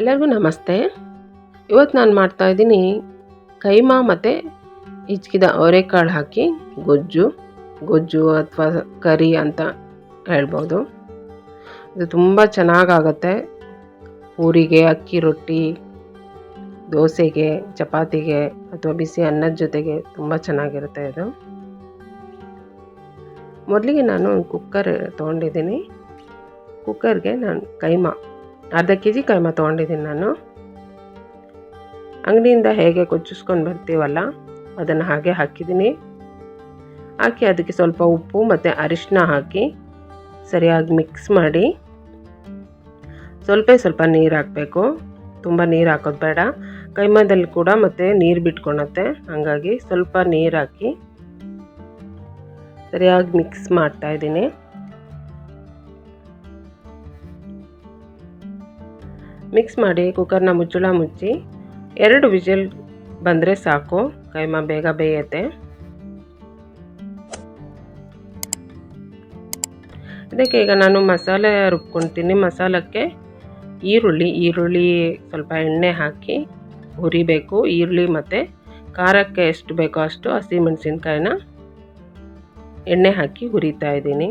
ಎಲ್ಲರಿಗೂ ನಮಸ್ತೆ. ಇವತ್ತು ನಾನು ಮಾಡ್ತಾಯಿದ್ದೀನಿ ಕೈಮಾ ಮತ್ತು ಹಿಚ್ಕಿದ ಅವರೆಕಾಳು ಹಾಕಿ, ಗೊಜ್ಜು ಗೊಜ್ಜು ಅಥವಾ ಕರಿ ಅಂತ ಹೇಳ್ಬೋದು. ಇದು ತುಂಬ ಚೆನ್ನಾಗಾಗತ್ತೆ. ಊರಿಗೆ ಅಕ್ಕಿ ರೊಟ್ಟಿ, ದೋಸೆಗೆ, ಚಪಾತಿಗೆ ಅಥವಾ ಬಿಸಿ ಅನ್ನದ ಜೊತೆಗೆ ತುಂಬ ಚೆನ್ನಾಗಿರುತ್ತೆ ಇದು. ಮೊದಲಿಗೆ ನಾನು ಕುಕ್ಕರ್ ತೊಗೊಂಡಿದ್ದೀನಿ. ಕುಕ್ಕರ್ಗೆ ನಾನು ಕೈಮಾ ಅರ್ಧ ಕೆ ಜಿ ಕೈಮಾ ತೊಗೊಂಡಿದ್ದೀನಿ ನಾನು. ಅಂಗಡಿಯಿಂದ ಹೇಗೆ ಕೊಚ್ಚಿಸ್ಕೊಂಡು ಬರ್ತೀವಲ್ಲ, ಅದನ್ನು ಹಾಗೆ ಹಾಕಿದ್ದೀನಿ. ಹಾಕಿ ಅದಕ್ಕೆ ಸ್ವಲ್ಪ ಉಪ್ಪು ಮತ್ತು ಅರಿಶಿನ ಹಾಕಿ ಸರಿಯಾಗಿ ಮಿಕ್ಸ್ ಮಾಡಿ ಸ್ವಲ್ಪ ಸ್ವಲ್ಪ ನೀರು ಹಾಕಬೇಕು. ತುಂಬ ನೀರು ಹಾಕೋದು ಬೇಡ. ಕೈಮಾದಲ್ಲಿ ಕೂಡ ಮತ್ತು ನೀರು ಬಿಟ್ಕೊಳತ್ತೆ ಹಾಗಾಗಿ ಸ್ವಲ್ಪ ನೀರು ಹಾಕಿ ಸರಿಯಾಗಿ ಮಿಕ್ಸ್ ಮಾಡ್ತಾ ಇದ್ದೀನಿ. ಮಿಕ್ಸ್ ಮಾಡಿ ಕುಕ್ಕರ್ನ ಮುಚ್ಚಳ ಮುಚ್ಚಿ ಎರಡು ವಿಜಿಲ್ ಬಂದರೆ ಸಾಕು. ಕೈಮಾ ಬೇಗ ಬೇಯುತ್ತೆ. ಇದಕ್ಕೆ ಈಗ ನಾನು ಮಸಾಲೆ ರುಬ್ಕೊಳ್ತೀನಿ ಮಸಾಲಕ್ಕೆ ಈರುಳ್ಳಿ ಈರುಳ್ಳಿ ಸ್ವಲ್ಪ ಎಣ್ಣೆ ಹಾಕಿ ಹುರಿಬೇಕು. ಈರುಳ್ಳಿ ಮತ್ತು ಖಾರಕ್ಕೆ ಎಷ್ಟು ಬೇಕೋ ಅಷ್ಟು ಹಸಿಮೆಣಸಿನ್ಕಾಯಿನ ಎಣ್ಣೆ ಹಾಕಿ ಹುರಿತಾ ಇದ್ದೀನಿ.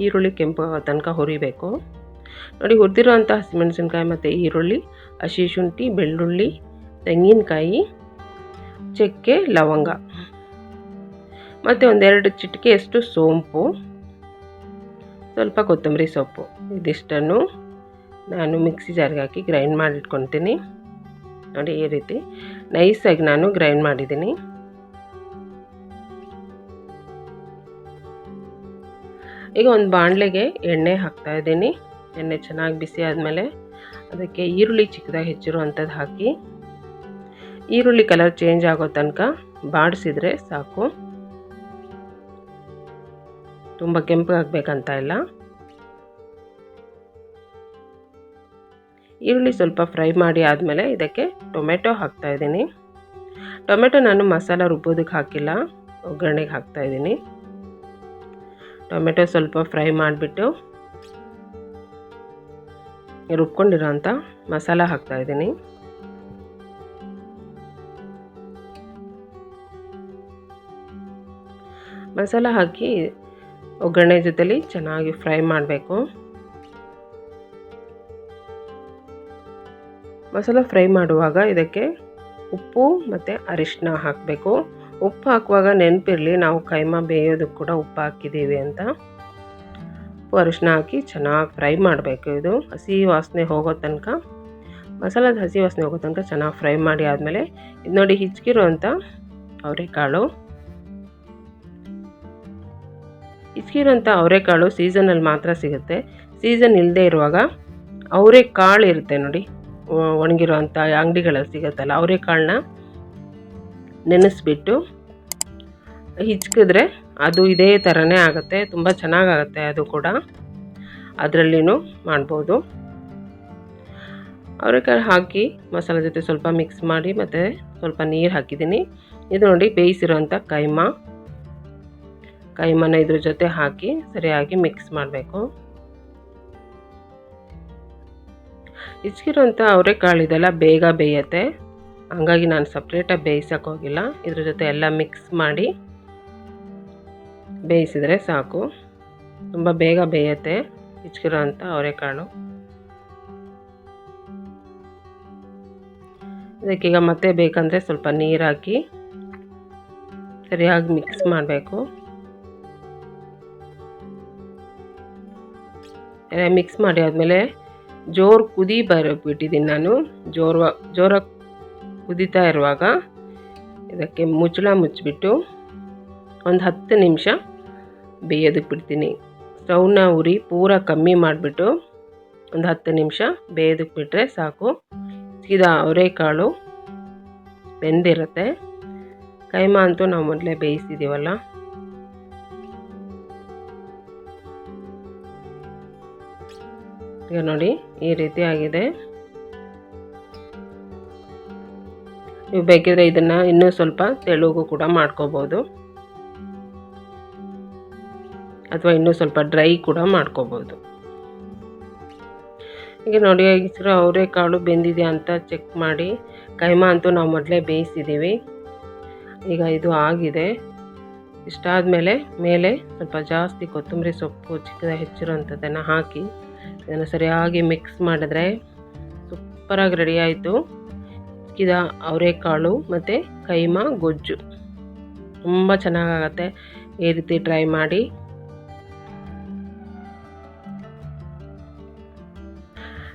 ಈರುಳ್ಳಿ ಕೆಂಪು ತನಕ ಹುರಿಬೇಕು. ನೋಡಿ ಹುರಿದಿರುವಂಥ ಹಸಿಮೆಣಸಿನ್ಕಾಯಿ ಮತ್ತು ಈರುಳ್ಳಿ ಹಸಿ ಶುಂಠಿ ಬೆಳ್ಳುಳ್ಳಿ, ತೆಂಗಿನಕಾಯಿ, ಚಕ್ಕೆ, ಲವಂಗ. ಮತ್ತು ಒಂದೆರಡು ಚಿಟಿಕೆಯಷ್ಟು ಸೋಂಪು. ಸ್ವಲ್ಪ ಕೊತ್ತಂಬರಿ ಸೊಪ್ಪು. ಇದಿಷ್ಟನ್ನು ನಾನು ಮಿಕ್ಸಿ ಜಾರ್ಗೆ ಹಾಕಿ ಗ್ರೈಂಡ್ ಮಾಡಿಟ್ಕೊತೀನಿ. ನೋಡಿ, ಈ ರೀತಿ ನೈಸಾಗಿ ನಾನು ಗ್ರೈಂಡ್ ಮಾಡಿದ್ದೀನಿ. ಈಗ ಒಂದು ಬಾಣಲೆಗೆ ಎಣ್ಣೆ ಹಾಕ್ತಾ ಇದ್ದೀನಿ. ಎಣ್ಣೆ ಚೆನ್ನಾಗಿ ಬಿಸಿ ಆದಮೇಲೆ ಅದಕ್ಕೆ ಈರುಳ್ಳಿ ಚಿಕ್ಕದಾಗಿ ಹೆಚ್ಚಿರುವಂಥದ್ದು ಹಾಕಿ. ಈರುಳ್ಳಿ ಕಲರ್ ಚೇಂಜ್ ಆಗೋ ತನಕ ಬಾಡಿಸಿದ್ರೆ ಸಾಕು. ತುಂಬ ಕೆಂಪಗಾಗಬೇಕಂತ ಇಲ್ಲ. ಈರುಳ್ಳಿ ಸ್ವಲ್ಪ ಫ್ರೈ ಮಾಡಿ ಆದಮೇಲೆ ಇದಕ್ಕೆ ಟೊಮೆಟೊ ಹಾಕ್ತಾ ಇದ್ದೀನಿ. ಟೊಮೆಟೊ ನಾನು ಮಸಾಲ ರುಬ್ಬೋದಕ್ಕೆ ಹಾಕಿಲ್ಲ, ಒಗ್ಗರಣೆಗೆ ಹಾಕ್ತಾ ಇದ್ದೀನಿ. ಟೊಮೆಟೊ ಸ್ವಲ್ಪ ಫ್ರೈ ಮಾಡಿಬಿಟ್ಟು ರುಬ್ಕೊಂಡಿರೋಂಥ ಮಸಾಲ ಹಾಕ್ತಾ ಇದ್ದೀನಿ. ಮಸಾಲ ಹಾಕಿ ಒಗ್ಗರಣೆ ಜೊತೆಲಿ ಚೆನ್ನಾಗಿ ಫ್ರೈ ಮಾಡಬೇಕು. ಮಸಾಲ ಫ್ರೈ ಮಾಡುವಾಗ ಇದಕ್ಕೆ ಉಪ್ಪು ಮತ್ತು ಅರಿಶಿನ ಹಾಕಬೇಕು. ಉಪ್ಪು ಹಾಕುವಾಗ ನೆನಪಿರಲಿ ನಾವು ಕೈಮಾ ಬೇಯೋದಕ್ಕೆ ಕೂಡ ಉಪ್ಪು ಹಾಕಿದ್ದೀವಿ ಅಂತ. ಉಪ್ಪು ಅರಿಶಿನ ಹಾಕಿ ಚೆನ್ನಾಗಿ ಫ್ರೈ ಮಾಡಬೇಕು ಇದು. ಹಸಿ ವಾಸನೆ ಹೋಗೋ ತನಕ, ಮಸಾಲದ ಹಸಿ ವಾಸನೆ ಹೋಗೋ ತನಕ ಚೆನ್ನಾಗಿ ಫ್ರೈ ಮಾಡಿ ಆದಮೇಲೆ ಇದು ನೋಡಿ ಹಿಚ್ಕಿರುವಂಥ ಅವರೆಕಾಳು. ಹಿಚ್ಕಿರೋಂಥ ಅವರೆಕಾಳು ಸೀಸನಲ್ಲಿ ಮಾತ್ರ ಸಿಗುತ್ತೆ. ಸೀಸನ್ ಇಲ್ಲದೆ ಇರುವಾಗ ಅವರೆಕಾಳು ಇರುತ್ತೆ ನೋಡಿ. ಒಣಗಿರೋವಂಥ ಅಂಗಡಿಗಳಲ್ಲಿ ಸಿಗುತ್ತಲ್ಲ ಅವರೆಕಾಳನ್ನ ನೆನೆಸ್ಬಿಟ್ಟು ಹಿಚ್ಕಿದ್ರೆ ಅದು ಇದೇ ಥರನೇ ಆಗುತ್ತೆ. ತುಂಬ ಚೆನ್ನಾಗಾಗುತ್ತೆ ಅದು ಕೂಡ. ಅದರಲ್ಲಿನೂ ಮಾಡ್ಬೋದು. ಅವರೆಕಾಯಿ ಹಾಕಿ ಮಸಾಲೆ ಜೊತೆ ಸ್ವಲ್ಪ ಮಿಕ್ಸ್ ಮಾಡಿ ಮತ್ತು ಸ್ವಲ್ಪ ನೀರು ಹಾಕಿದ್ದೀನಿ. ಇದು ನೋಡಿ ಬೇಯಿಸಿರೋಂಥ ಕೈಮಾ. ಕೈಮನ ಇದ್ರ ಜೊತೆ ಹಾಕಿ ಸರಿಯಾಗಿ ಮಿಕ್ಸ್ ಮಾಡಬೇಕು. ಹಿಚ್ಕಿರೋಂಥ ಅವರೆಕಾಳು ಇದೆಲ್ಲ ಬೇಗ ಬೇಯುತ್ತೆ. ಹಂಗಾಗಿ ನಾನು ಸಪ್ರೇಟಾಗಿ ಬೇಯಿಸೋಕ್ಕೋಗಿಲ್ಲ ಇದ್ರ ಜೊತೆ ಎಲ್ಲ ಮಿಕ್ಸ್ ಮಾಡಿ ಬೇಯಿಸಿದರೆ ಸಾಕು. ತುಂಬ ಬೇಗ ಬೇಯುತ್ತೆ. ಹಿಚ್ಕಿರೋಂಥ ಅವರೆಕಾಳು ಇದಕ್ಕೀಗ ಮತ್ತೆ ಬೇಕಂದರೆ ಸ್ವಲ್ಪ ನೀರು ಹಾಕಿ ಸರಿಯಾಗಿ ಮಿಕ್ಸ್ ಮಾಡಬೇಕು. ಮಿಕ್ಸ್ ಮಾಡಿ ಆದಮೇಲೆ ಜೋರು ಕುದಿ ಬರಬಿಟ್ಟಿದ್ದೀನಿ ನಾನು. ಜೋರು ಜೋರಾಗಿ ಕುದೀತಾ ಇರುವಾಗ ಇದಕ್ಕೆ ಮುಚ್ಚಳ ಮುಚ್ಚಿಬಿಟ್ಟು ಒಂದು ಹತ್ತು ನಿಮಿಷ ಬೇಯೋದಕ್ಕೆ ಬಿಡ್ತೀನಿ. ಸ್ಟವ್ನ ಉರಿ ಪೂರ ಕಮ್ಮಿ ಮಾಡಿಬಿಟ್ಟು ಒಂದು ಹತ್ತು ನಿಮಿಷ ಬೇಯೋದಕ್ಕೆ ಬಿಟ್ಟರೆ ಸಾಕು. ಸೀದಾ ಅವರೆಕಾಳು ಬೆಂದಿರುತ್ತೆ. ಕೈಮಾ ಅಂತೂ ನಾವು ಮೊದಲೇ ಬೇಯಿಸಿದ್ದೀವಲ್ಲ ಈಗ ನೋಡಿ ಈ ರೀತಿ ಆಗಿದೆ. ನೀವು ಬೇಕಿದ್ರೆ ಇದನ್ನು ಇನ್ನೂ ಸ್ವಲ್ಪ ತೆಳುಗು ಕೂಡ ಮಾಡ್ಕೋಬೋದು. ಅಥವಾ ಇನ್ನೂ ಸ್ವಲ್ಪ ಡ್ರೈ ಕೂಡ ಮಾಡ್ಕೋಬೋದು. ಈಗ ನೋಡಿ ಹೆಸರು ಅವರೆಕಾಳು ಬೆಂದಿದೆ ಅಂತ ಚೆಕ್ ಮಾಡಿ. ಕೈಮಾ ಅಂತೂ ನಾವು ಮೊದಲೇ ಬೇಯಿಸಿದ್ದೀವಿ. ಈಗ ಇದು ಆಗಿದೆ. ಇಷ್ಟಾದ ಮೇಲೆ ಸ್ವಲ್ಪ ಜಾಸ್ತಿ ಕೊತ್ತಂಬರಿ ಸೊಪ್ಪು ಚಿಕ್ಕದ ಹೆಚ್ಚಿರೋಂಥದ್ದನ್ನು ಹಾಕಿ, ಇದನ್ನು ಸರಿಯಾಗಿ ಮಿಕ್ಸ್ ಮಾಡಿದ್ರೆ ಸೂಪರಾಗಿ ರೆಡಿ ಆಯಿತು. ಚಿಕ್ಕಿದ ಅವರೆಕಾಳು ಮತ್ತು ಕೈಮಾ ಗೊಜ್ಜು. ತುಂಬ ಚೆನ್ನಾಗಾಗತ್ತೆ. ಈ ರೀತಿ ಟ್ರೈ ಮಾಡಿ.